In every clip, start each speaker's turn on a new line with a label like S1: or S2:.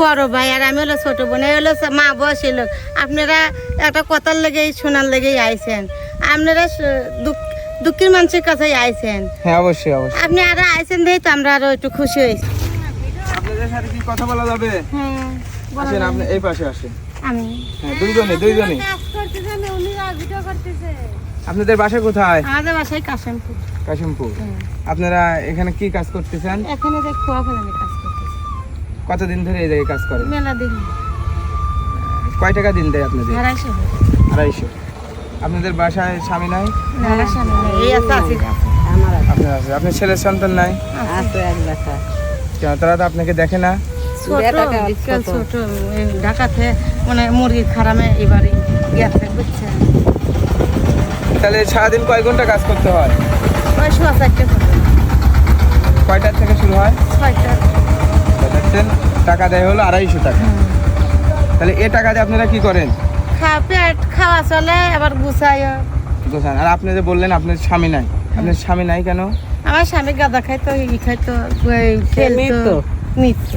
S1: বড় ভাই আর আমি হলো ছোট বোন হলো মা বয়সী লোক। আপনারা একটা কথার লেগেই শোনার লেগেই আইছেন। আপনারা দুঃখীর মানুষের কাছেই আইছেন।
S2: হ্যাঁ অবশ্যই অবশ্যই।
S1: আপনি আরও আইছেন দেখি তো আমরা আরও একটু খুশি হয়েছি
S2: আপনাদের সাথে কি কথা বলা যাবে?
S1: হ্যাঁ
S2: আসেন আপনি এই পাশে আসেন।
S1: আমি।
S2: হ্যাঁ দুইজনে দুইজনে। আপনাদের বাসা কোথায়?
S1: আমাদের বাসায় কাশিমপুর।
S2: কাশিমপুর। আপনারা এখানে কি কাজ করতেছেন?
S1: এখানে দেখ খোয়া ফেলানি কাজ
S2: কতদিন ধরে এই জায়গায় কাজ করেন
S1: মেলা দিন।
S2: কয় টাকা দিন দেয় আপনাদের?
S1: আড়াইশো।
S2: আড়াইশো। আপনাদের বাসায় স্বামী নাই?
S1: মেলা সামনে এই আছে আছে।
S2: আপনার আছে। আপনার ছেলের সন্তান নাই? কেন? তারা তো আপনাকে দেখে না?
S1: ছোট ঢাকাতে মানে মুরগির খারামে এবারে গেছে বুঝছেন?
S2: তাহলে সারাদিন কয় ঘণ্টা কাজ করতে হয়?
S1: ওই শোয়া চারটে করে
S2: কয়টার থেকে শুরু হয়?
S1: ছয়টা
S2: দেখছেন টাকা দেয় হলো আড়াইশো টাকা। তাহলে এ টাকা দিয়ে আপনারা কি করেন?
S1: খাওয়া পেট খাওয়া চলে আবার গুছাই
S2: গোছান। আর আপনি যে বললেন আপনার স্বামী নাই। আপনার স্বামী নাই কেন?
S1: আমার স্বামী গাঁদা খাইতো ই খাইতো ওই নিত্য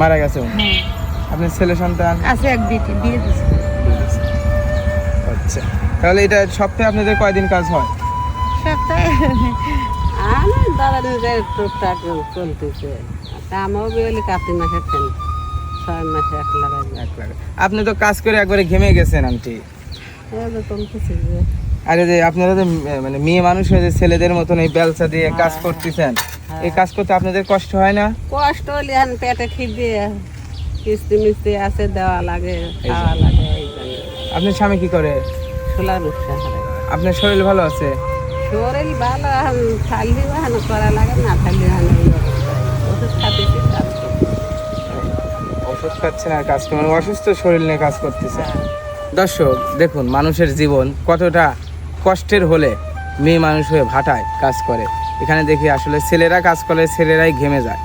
S2: মারা গেছে ও। আপনার ছেলে সন্তান?
S1: আছে এক বিটি দিয়ে দিচ্ছে
S2: আচ্ছা। তাহলে এটা সপ্তাহে আপনাদের কয়দিন কাজ হয়?
S1: সপ্তাহে।
S3: আমার দাদা নিজে টুকটাক চলতেছে। কামও বেলি কাতি মাসে ফেন ছয় মাসে এক লাগাই
S2: এক লাখ। আপনি তো কাজ করে একবারে ঘেমে গেছেন আন্টি। আরে যে আপনারা যে মানে মেয়ে মানুষ হয়ে যে ছেলেদের মতন এই বেলচা দিয়ে কাজ করতেছেন এই কাজ করতে আপনাদের কষ্ট হয় না?
S3: কষ্ট হলে পেটে খিদে কিস্তি মিস্তি আছে দেওয়া লাগে খাওয়া লাগে
S2: আপনার স্বামী কি করে?
S3: সোলা হারায়
S2: আপনার শরীর ভালো আছে?
S3: শরীর ভালো থাকলে এখন করা লাগে না থাকলে অবস্থা। ওষুধ খাতেছি কাজ
S2: ওষুধ খাচ্ছেন আর কাজ করেন অসুস্থ শরীর নিয়ে কাজ করতেছে। দর্শক দেখুন মানুষের জীবন কতটা কষ্টের হলে মেয়ে মানুষ হয়ে ভাটায় কাজ করে। এখানে দেখি আসলে ছেলেরা কাজ করে ছেলেরাই ঘেমে যায়।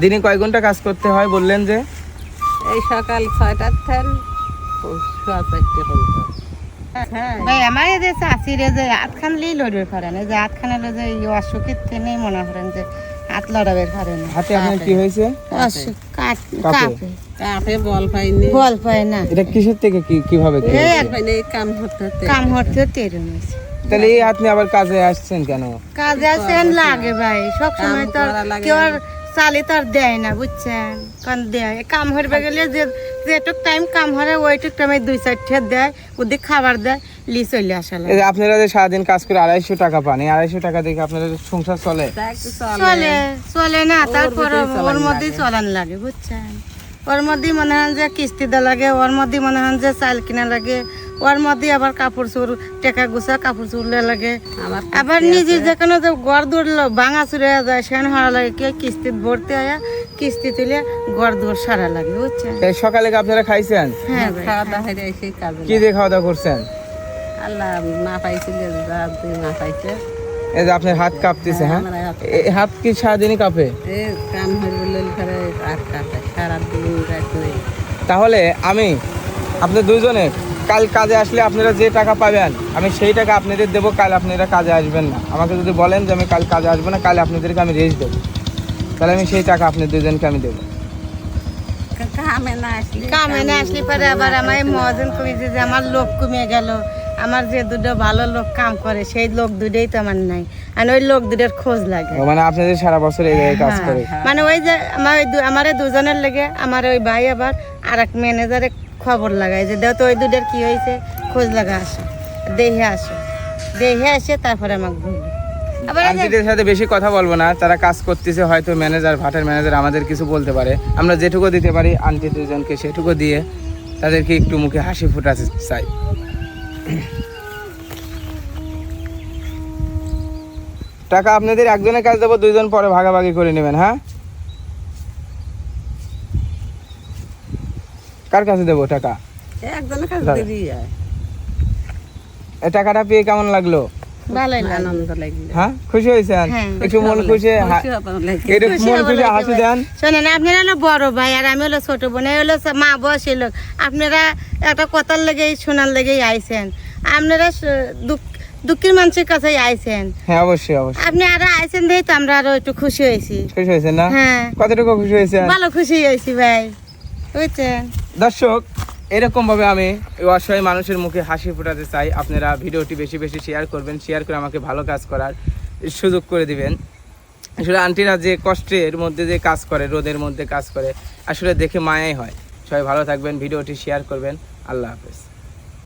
S2: দিনে কয় ঘণ্টা কাজ করতে হয় বললেন যে?
S3: এই সকাল ছয়টার থেন হ্যাঁ
S1: ভাই আমার যে চাষি রে যে লিয়ে লড়বে পারে না যে হাত খানে যে অসুখের থেকে মনে করেন যে হাত লড়াবে পারে না
S2: হাতে আপনার কি হয়েছে? কাঁপে?
S1: কাঁপে
S3: বল পাইনি।
S1: বল পায় না
S2: এটা কিসের থেকে কি কীভাবে
S3: কাম হতে হতে।
S1: কাম হতে তেরো হয়েছে
S2: তাহলে এই আপনি আবার কাজে আসছেন কেন?
S1: কাজে আসেন লাগে ভাই। সব সময় তো আর কেউ আর চালি তো আর দেয় না বুঝছেন? কারণ দেয়। কাম হরবে গেলে যে যেটুক টাইম কাম হরে ওইটুক টাইমে দুই চারটে দেয় ওদিক খাবার দেয়। লি চলে
S2: আপনারা যে সারাদিন কাজ করে আড়াইশো টাকা পান এই আড়াইশো টাকা দেখে আপনাদের সংসার চলে?
S3: চলে।
S1: চলে চলে না তারপর ওর মধ্যেই চলান লাগে বুঝছেন? ওর মধ্যেই মনে হয় যে কিস্তি দেওয়া লাগে ওর মধ্যেই মনে হয় যে চাল কিনা লাগে ওর মধ্যেই আবার কাপড় চোর টেকা গুছা কাপড় চুরলে লাগে। আবার নিজে যেখানে যে গড় দৌড়লো ভাঙা চুরে যায় সেখানে হারা লাগে কে কিস্তি ভরতে হয় কিস্তি তুলে ঘর দৌড় সারা লাগে বুঝছেন?
S2: সকালে আপনারা খাইছেন?
S1: হ্যাঁ
S3: খাওয়া দাওয়া
S2: কি দিয়ে খাওয়া দাওয়া করছেন?
S3: আল্লাহ পাইছিল পাইছে
S2: এই যে আপনার হাত কাঁপতেছে হ্যাঁ
S3: আমার হাত-
S2: এই হাত কি সারাদিনই কাঁপে?
S3: কাম হয়ে আর সারাদিন
S2: তাহলে আমি আপনাদের দুইজনে কাল কাজে আসলে আপনারা যে টাকা পাবেন আমি সেই টাকা আপনাদের দেবো কাল আপনারা কাজে আসবেন না। আমাকে যদি বলেন যে আমি কাল কাজে আসব না কাল আপনাদেরকে আমি রেস্ট দেবো। তাহলে আমি সেই টাকা আপনাদের দুজনকে আমি দেবো।
S3: কামে না আসলে
S1: কামে না আসলে পরে আবার আমার মহাজন কবি যে যে আমার লোক কমে গেল। আমার যে দুটো ভালো লোক কাম করে সেই লোক দুটোই তো আমার নাই। আর ওই লোক দুটোর খোঁজ লাগে।
S2: মানে আপনাদের সারা বছর এই কাজ করে
S1: মানে ওই যে আমার আমার দুজনের লেগে আমার ওই ভাই আবার আর এক ম্যানেজারে খবর লাগায় যে দেও তো ওই দুটোর কি হয়েছে? খোঁজ লাগা আসো। দেখে আসো। দেখে আসে তারপরে আমাকে বলবে
S2: আন্টিদের সাথে বেশি কথা বলব না। তারা কাজ করতেছে হয়তো ম্যানেজার ভাটের ম্যানেজার আমাদের কিছু বলতে পারে। আমরা যেটুকু দিতে পারি আন্টি দুজনকে সেটুকু দিয়ে তাদেরকে একটু মুখে হাসি ফুটাতে চাই। টাকা আপনাদের একজনের কাজ দেবো দুইজন পরে ভাগাভাগি করে নেবেন হ্যাঁ? কার কাছে দেবো টাকা?
S3: একজনের কাছে
S2: টাকাটা পেয়ে কেমন লাগল?
S3: আনন্দ লাগলে
S2: হ্যাঁ? খুশি হয়েছেন?
S1: হ্যাঁ,
S2: একটু মন খুশি হা-
S3: খুশি হবার লাগে।
S2: একটু মন খুশি হাসি দেন।
S1: শোনেন আপনারা হলো বড় ভাই আর আমি হলো ছোট বোন হলো মা বয়সী লোক। আপনারা একটা কথার লেগেই শোনার লেগেই আইছেন। আপনারা দুঃখ- দুঃখের মানুষের কাছে আইছেন।
S2: হ্যাঁ অবশ্যই অবশ্যই।
S1: আপনি আরও আইছেন দেখি তো আমরা আরও একটু খুশি হয়েছি।
S2: খুশি হয়েছে না?
S1: হ্যাঁ।
S2: কতটুকু খুশি হয়েছে
S1: ভালো খুশি হয়েছি ভাই। বুঝছেন?
S2: দর্শক এরকম ভাবে আমি অসহায় মানুষের মুখে হাসি ফোটাতে চাই। আপনারা ভিডিওটি বেশি বেশি শেয়ার করবেন শেয়ার করে আমাকে ভালো কাজ করার সুযোগ করে দিবেন। আসলে আন্টিরা যে কষ্টের মধ্যে যে কাজ করে, রোদের মধ্যে কাজ করে, আসলে দেখে মায়াই হয়। সবাই ভালো থাকবেন, ভিডিওটি শেয়ার করবেন। আল্লাহ হাফেজ।